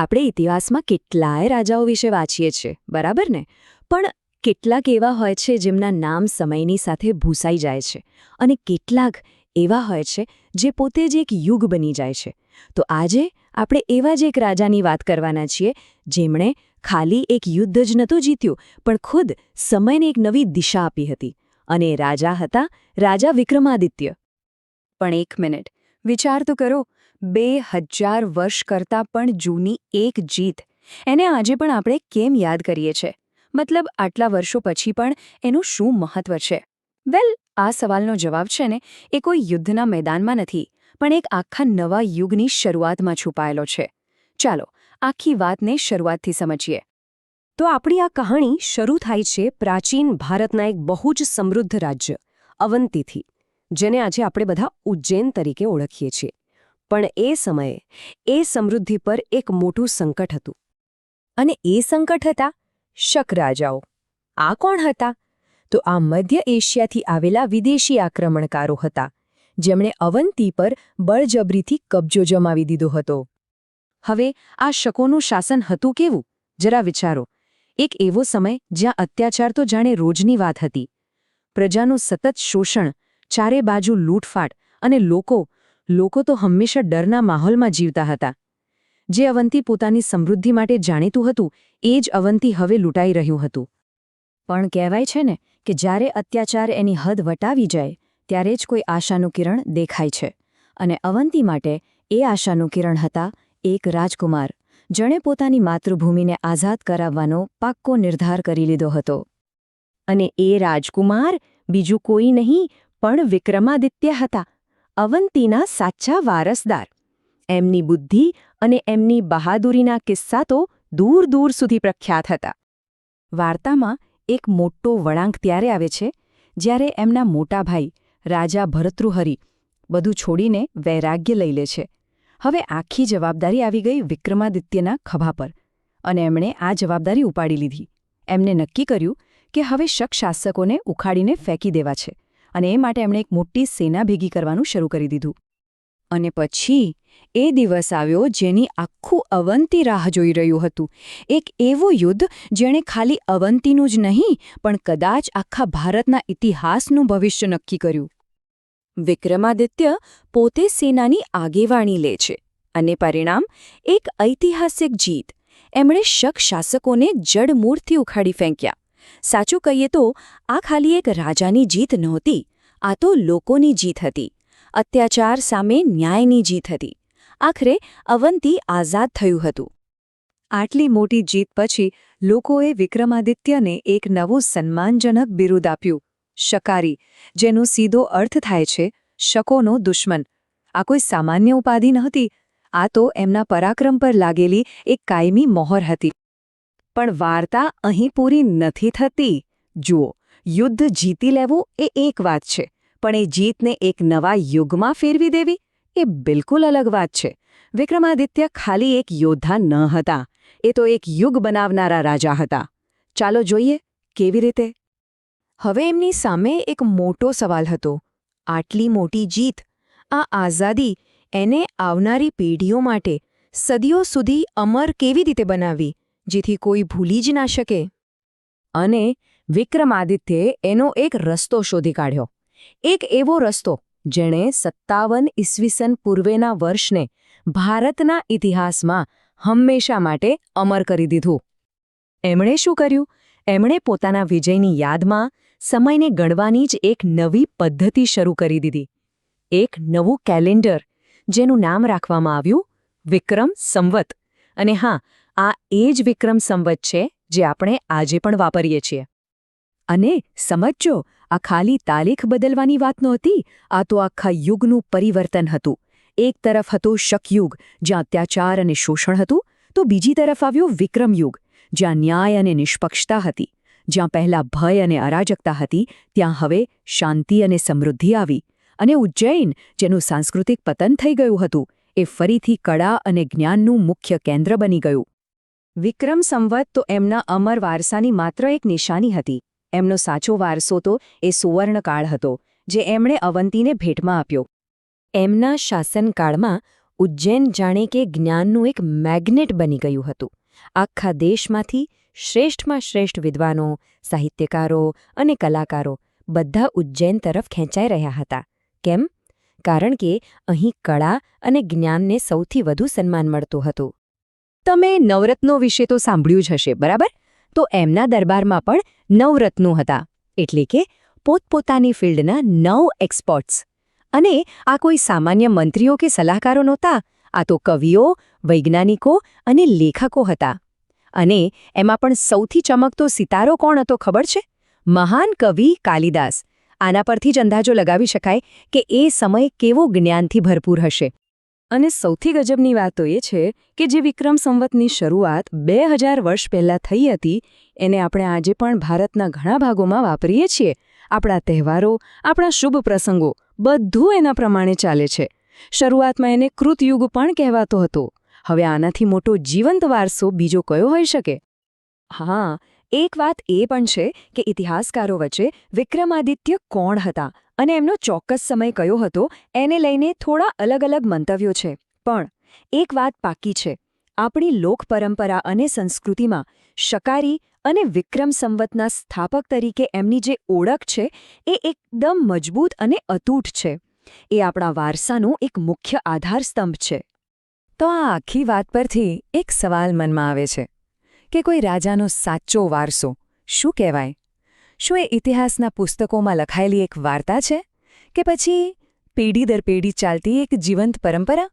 આપણે ઇતિહાસમાં કેટલાય રાજાઓ વિશે વાંચીએ છીએ, બરાબર ને? પણ કેટલાક એવા હોય છે જેમના નામ સમયની સાથે ભૂસાઈ જાય છે અને કેટલાક એવા હોય છે જે પોતે જ એક યુગ બની જાય છે. તો આજે આપણે એવા જ એક રાજાની વાત કરવાના છીએ જેમણે ખાલી એક યુદ્ધ જ નહોતું જીત્યું, પણ ખુદ સમયને એક નવી દિશા આપી હતી અને રાજા હતા રાજા વિક્રમાદિત્ય. પણ એક મિનિટ, વિચાર તો કરો બે હજાર વર્ષ કરતાં પણ જૂની એક જીત. એને આજે પણ આપણે કેમ યાદ કરીએ છીએ? મતલબ આટલા વર્ષો પછી પણ એનું શું મહત્વ છે? વેલ, આ સવાલનો જવાબ છે ને, એ કોઈ યુદ્ધના મેદાનમાં નથી, પણ એક આખા નવા યુગની શરૂઆતમાં છુપાયેલો છે. ચાલો, આખી વાતને શરૂઆતથી સમજીએ. તો આપણી આ કહાણી શરૂ થાય છે પ્રાચીન ભારતના એક બહુ જ સમૃદ્ધ રાજ્ય, અવંતીથી, જેને આજે આપણે બધા ઉજ્જૈન તરીકે ઓળખીએ છીએ. પણ એ સમયે એ સમૃદ્ધિ પર એક મોટું સંકટ હતું. અને એ સંકટ હતા શક રાજાઓ. આ કોણ હતા? તો આ મધ્ય એશિયાથી આવેલા વિદેશી આક્રમણકારો હતા, જેમણે અવંતી પર બળજબરીથી કબજો જમાવી દીધો હતો. હવે આ શકોનું શાસન હતું કેવું? જરા વિચારો. એક એવો સમય જ્યાં અત્યાચાર તો જાણે રોજની વાત હતી. પ્રજાનું સતત શોષણ, ચારે બાજુ લૂંટફાટ અને લોકો લોકો તો હંમેશા ડરના માહોલમાં જીવતા હતા. જે અવંતી પોતાની સમૃદ્ધિ માટે જાણીતું હતું, એ જ અવંતી હવે લૂંટાઈ રહ્યું હતું. પણ કહેવાય છે ને કે જ્યારે અત્યાચાર એની હદ વટાવી જાય, ત્યારે જ કોઈ આશાનું કિરણ દેખાય છે. અને અવંતી માટે એ આશાનું કિરણ હતા એક રાજકુમાર, જેણે પોતાની માતૃભૂમિને આઝાદ કરાવવાનો પાક્કો નિર્ધાર કરી લીધો હતો. અને એ રાજકુમાર બીજું કોઈ નહીં, પણ વિક્રમાદિત્ય હતા. અવંતીના સાચા વારસદાર. એમની બુદ્ધિ અને એમની બહાદુરીના કિસ્સા તો દૂર દૂર સુધી પ્રખ્યાત હતા. વાર્તામાં એક મોટો વળાંક ત્યારે આવે છે, જ્યારે એમના મોટા ભાઈ, રાજા ભરતૃહરી, બધું છોડીને વૈરાગ્ય લઈ લે છે. હવે આખી જવાબદારી આવી ગઈ વિક્રમાદિત્યના ખભા પર અને એમણે આ જવાબદારી ઉપાડી લીધી. એમને નક્કી કર્યું કે હવે શક શાસકોને ઉખાડીને ફેંકી દેવા છે. અને એ માટે એમણે એક મોટી સેના ભેગી કરવાનું શરૂ કરી દીધું. અને પછી એ દિવસ આવ્યો જેની આખું અવંતી રાહ જોઈ રહ્યું હતું. એક એવું યુદ્ધ જેણે ખાલી અવંતીનું જ નહીં, પણ કદાચ આખા ભારતના ઇતિહાસનું ભવિષ્ય નક્કી કર્યું. વિક્રમાદિત્ય પોતે સેનાની આગેવાણી લે છે અને પરિણામ એક ઐતિહાસિક જીત. એમણે શક શાસકોને જડમૂળથી ઉખાડી ફેંક્યા. સાચું કહીએ તો, આ ખાલી એક રાજાની જીત નહોતી, આ તો લોકોની જીત હતી. અત્યાચાર સામે ન્યાયની જીત હતી. આખરે અવંતી આઝાદ થયું હતું. આટલી મોટી જીત પછી લોકોએ વિક્રમાદિત્યને એક નવું સન્માનજનક બિરુદ આપ્યું, શકારી, જેનો સીધો અર્થ થાય છે, શકોનો દુશ્મન. આ કોઈ સામાન્ય ઉપાધિ નહોતી, આ તો એમના પરાક્રમ પર લાગેલી એક કાયમી મોહર હતી. પણ વાર્તા અહીં પૂરી નથી થતી. જુઓ, યુદ્ધ જીતી લેવું એ એક વાત છે, પણ એ જીતને એક નવા યુગમાં ફેરવી દેવી એ બિલકુલ અલગ વાત છે. વિક્રમાદિત્ય ખાલી એક યોદ્ધા ન હતા, એ તો એક યુગ બનાવનારા રાજા હતા. ચાલો જોઈએ કેવી રીતે? હવે એમની સામે એક મોટો સવાલ હતો. આટલી મોટી જીત, આ આઝાદી એને આવનારી પેઢીઓ માટે સદીઓ સુધી અમર કેવી રીતે બનાવવી જેથી કોઈ ભૂલી જ ના શકે. અને વિક્રમાદિત્યે એનો એક રસ્તો શોધી કાઢ્યો. એક એવો રસ્તો જેણે સત્તાવન ઈસવીસન પૂર્વેના વર્ષને ભારતના ઇતિહાસમાં હંમેશા માટે અમર કરી દીધું. એમણે શું કર્યું? એમણે પોતાના વિજયની યાદમાં સમયને ગણવાની જ એક નવી પદ્ધતિ શરૂ કરી દીધી. એક નવું કેલેન્ડર, જેનું નામ રાખવામાં આવ્યું વિક્રમ સંવત. અને હા આ એ જ વિક્રમ સંવત છે જે આપણે આજે પણ વાપરીએ છીએ. અને સમજો આ ખાલી તારીખ બદલવાની વાત નહોતી, આ તો આખા યુગનું પરિવર્તન હતું. એક તરફ હતો શકયુગ, જ્યાં અત્યાચાર અને શોષણ હતું, તો બીજી તરફ આવ્યો વિક્રમયુગ જ્યાં ન્યાય અને નિષ્પક્ષતા હતી. જ્યાં પહેલા ભય અને અરાજકતા હતી, ત્યાં હવે શાંતિ અને સમૃદ્ધિ આવી. અને ઉજ્જૈન, જેનું સાંસ્કૃતિક પતન થઈ ગયું હતું, એ ફરીથી કળા અને જ્ઞાનનું મુખ્ય કેન્દ્ર બની ગયું. વિક્રમ સંવત તો એમના અમર વારસાની માત્ર એક નિશાની હતી. એમનો સાચો વારસો તો એ સુવર્ણકાળ હતો, જે એમણે અવંતીને ભેટમાં આપ્યો. એમના શાસનકાળમાં ઉજ્જૈન જાણે કે જ્ઞાનનું એક મેગ્નેટ બની ગયું હતું. આખા દેશમાંથી શ્રેષ્ઠમાં શ્રેષ્ઠ વિદ્વાનો, સાહિત્યકારો અને કલાકારો બધા ઉજ્જૈન તરફ ખેંચાઈ રહ્યા હતા. કેમ? કારણ કે અહીં કળા અને જ્ઞાનને સૌથી વધુ સન્માન મળતું હતું. તમે નવરત્નો વિશે તો સાંભળ્યું જ હશે, બરાબર? તો એમના દરબારમાં પણ નવરત્નો હતા, એટલે કે પોતપોતાની ફિલ્ડના નવ એક્સપર્ટ્સ. અને આ કોઈ સામાન્ય મંત્રીઓ કે સલાહકારો નહોતા, આ તો કવિઓ, વૈજ્ઞાનિકો અને લેખકો હતા. અને એમાં પણ સૌથી ચમકતો સિતારો કોણ હતો ખબર છે? મહાન કવિ કાલિદાસ. આના પરથી જ અંદાજો લગાવી શકાય કે એ સમય કેવો જ્ઞાનથી ભરપૂર હશે. અને સૌથી ગજબની વાત એ છે કે જે વિક્રમ સંવતની શરૂઆત બે હજાર વર્ષ પહેલાં થઈ હતી, એને આપણે આજે પણ ભારતના ઘણા ભાગોમાં વાપરીએ છીએ. આપણા તહેવારો, આપણા શુભ પ્રસંગો, બધું એના પ્રમાણે ચાલે છે. શરૂઆતમાં એને કૃતયુગ પણ કહેવાતો હતો. હવે આનાથી મોટો જીવંત વારસો બીજો કયો હોઈ શકે? હા એક વાત એ પણ છે કે ઇતિહાસકારો વચ્ચે વિક્રમાદિત્ય કોણ હતા અને એમનો ચોક્કસ સમય કયો હતો, એને લઈને થોડા અલગ અલગ મંતવ્યો છે. પણ એક વાત પાકી છે. આપણી લોક પરંપરા અને સંસ્કૃતિમાં શકારી અને વિક્રમ સંવતના સ્થાપક તરીકે એમની જે ઓળખ છે, એ એકદમ મજબૂત અને અતૂટ છે. એ આપણા વારસાનો એક મુખ્ય આધારસ્તંભ છે. તો આ આખી વાત પરથી એક સવાલ મનમાં આવે છે. કે કોઈ રાજાનો સાચો વારસો? શું કહેવાય? શું એ ઇતિહાસના પુસ્તકોમાં લખાયેલી એક વાર્તા છે? કે પછી પેઢી દર પેઢી ચાલતી એક જીવંત પરંપરા?